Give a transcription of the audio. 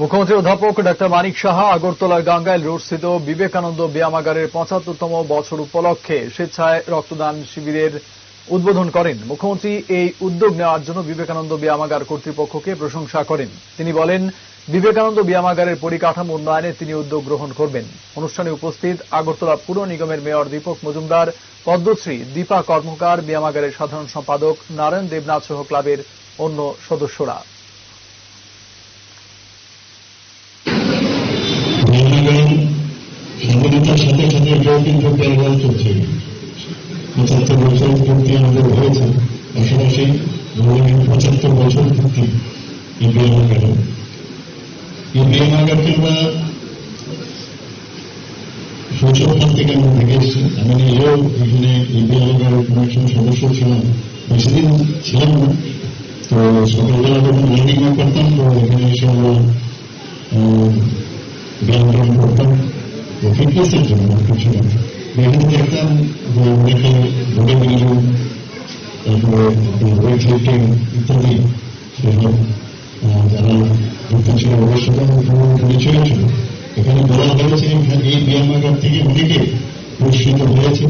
মুখ্যমন্ত্রী অধ্যাপক ডাক্তার মানিক সাহা আগরতলার গাঙ্গাইল রোড স্থিত বিবেকানন্দ ব্যায়ামাগারের পঁচাত্তরতম বছর উপলক্ষে স্বেচ্ছায় রক্তদান শিবিরের উদ্বোধন করেন। মুখ্যমন্ত্রী এই উদ্যোগ নেওয়ার জন্য বিবেকানন্দ ব্যায়ামাগার কর্তৃপক্ষকে প্রশংসা করেন। তিনি বলেন, বিবেকানন্দ ব্যায়ামাগারের পরিকাঠামো উন্নয়নে তিনি উদ্যোগ গ্রহণ করবেন। অনুষ্ঠানে উপস্থিত আগরতলা পুর নিগমের মেয়র দীপক মজুমদার, পদ্মশ্রী দীপা কর্মকার, ব্যায়ামাগারের সাধারণ সম্পাদক নারায়ণ দেবনাথ সহ ক্লাবের অন্য সদস্যরা। সাথে সাথে এটাও কিন্তু প্যারাল চলছে পঁচাত্তর বছর পূর্তি আমাদের হয়েছে পাশাপাশি ধরে পঁচাত্তর বছর পূর্তি এই ব্যায়ামাগারে এই ব্যায়ামাগারকে আমরা শৈশবকাল থেকে আমরা দেখে এসেছি আমি নিজেও এখানে এই ব্যায়ামাগারের কোনো একজন সদস্য ছিলাম বেশিদিন ছিলাম না তো সকালবেলা যখন মর্নিং ওয়াক করতাম তো এখানে এসে আমরা আহ, ব্যায়াম ট্যায়াম করতাম তো ফিটনেসের জন্য কিছু না এখানে দেখতাম যে অনেকে বডি বিল্ডিং তারপরে ওয়েট লিফটিং ইত্যাদি সেসব যারা যুক্ত ছিল অবশ্যই নিশ্চয়ই ছিল এখানে বলা হয়েছে এই ব্যায়ামাগার থেকে অনেকে পুরস্কৃত হয়েছে